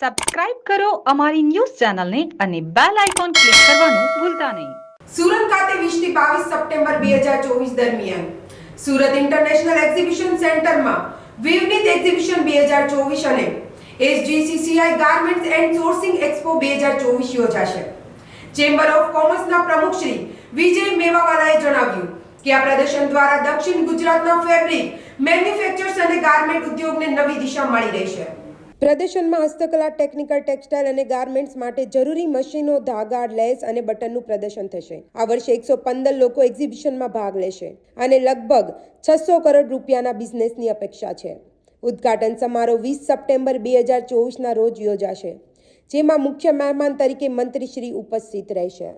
Subscribe કરો અમારી news ચેનલને અને બેલ આઇકોન ક્લિક કરવાનું ભૂલતા નહીં. સુરત ખાતે 20 થી 22 સપ્ટેમ્બર 2024 દરમિયાન સુરત ઇન્ટરનેશનલ એક્ઝિબિશન સેન્ટરમાં વિવિધ એક્ઝિબિશન 2024 અને SGCCI garments and sourcing expo 2024 યોજાશે. ચેમ્બર ઓફ કોમર્સના પ્રમુખ શ્રી વિજય મેવાવાલાએ જણાવ્યું કે આ પ્રદર્શન દ્વારા દક્ષિણ ગુજરાતના ફેબ્રિક મેન્યુફેક્ચર્સ અને ગાર્મેન્ટ ઉદ્યોગને નવી દિશા મળી રહી છે. પ્રદર્શનમાં હસ્તકલા, ટેકનિકલ ટેક્સટાઇલ અને ગાર્મેન્ટ્સ માટે જરૂરી મશીનો, ધાગા, લેસ અને બટનનું પ્રદર્શન થશે. આ વર્ષે એકસો પંદર લોકો એક્ઝિબિશનમાં ભાગ લેશે અને લગભગ છસો કરોડ રૂપિયાના બિઝનેસની અપેક્ષા છે. ઉદ્ઘાટન સમારોહ વીસ સપ્ટેમ્બર બે હજાર ચોવીસના રોજ યોજાશે, જેમાં મુખ્ય મહેમાન તરીકે મંત્રીશ્રી ઉપસ્થિત રહેશે.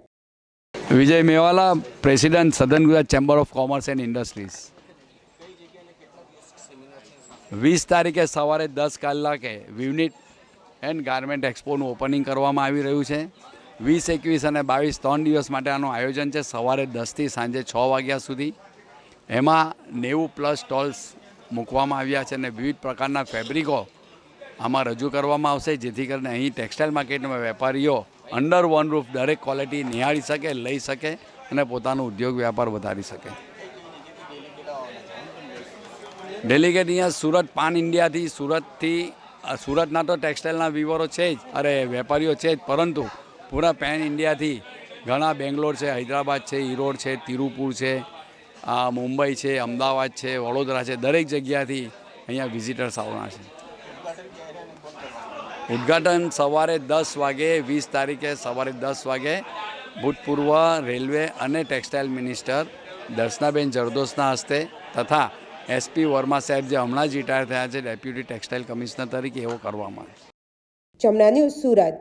વિજય મેવાલા પ્રેસિડેન્ટ સદન Gujarat chamber of commerce and industries વીસ તારીખે સવારે દસ કલાકે વિવનિટ એન્ડ ગાર્મેન્ટ એક્સપોનું ઓપનિંગ કરવામાં આવી રહ્યું છે. વીસ, એકવીસ અને બાવીસ ત્રણ દિવસ માટે આનું આયોજન છે સવારે દસથી સાંજે છ વાગ્યા સુધી. એમાં નેવું પ્લસ સ્ટોલ્સ મૂકવામાં આવ્યા છે અને વિવિધ પ્રકારના ફેબ્રિકો આમાં રજૂ કરવામાં આવશે, જેથી કરીને અહીં ટેક્સટાઇલ માર્કેટમાં વેપારીઓ અંડર વન રૂફ દરેક ક્વોલિટી નિહાળી શકે, લઈ શકે અને પોતાનો ઉદ્યોગ, વ્યાપાર વધારી શકે. ડેલિગેટ અહીંયા સુરત, પાન ઇન્ડિયાથી, સુરતથી સુરતના તો ટેક્સટાઇલના વિવરો છે જ. અરે, વેપારીઓ છે જ. પરંતુ પૂરા પેન ઇન્ડિયાથી ઘણા બેંગ્લોર છે, હૈદરાબાદ છે, ઈરોડ છે, તિરુપુર છે, આ મુંબઈ છે, અમદાવાદ છે, વડોદરા છે, દરેક જગ્યાથી અહીંયા વિઝિટર્સ આવવાના છે. ઉદ્ઘાટન સવારે દસ વાગે, વીસ તારીખે સવારે દસ વાગે, ભૂતપૂર્વ રેલવે અને ટેક્સટાઇલ મિનિસ્ટર દર્શનાબેન જરદોશના હસ્તે તથા એસપી વર્મા સાહેબ જે હમણાં જ રિટાયર થયા છે ડેપ્યુટી ટેક્સટાઇલ કમિશનર તરીકે એવો કરવામાં આવે જમના ન્યૂઝ સુરત.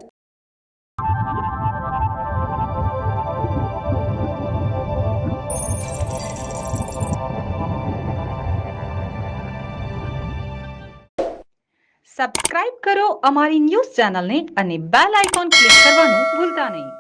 સબસ્ક્રાઇબ કરો અમારી ન્યૂઝ ચેનલને અને બેલ આઇકોન ક્લિક કરવાનું ભૂલતા નહીં.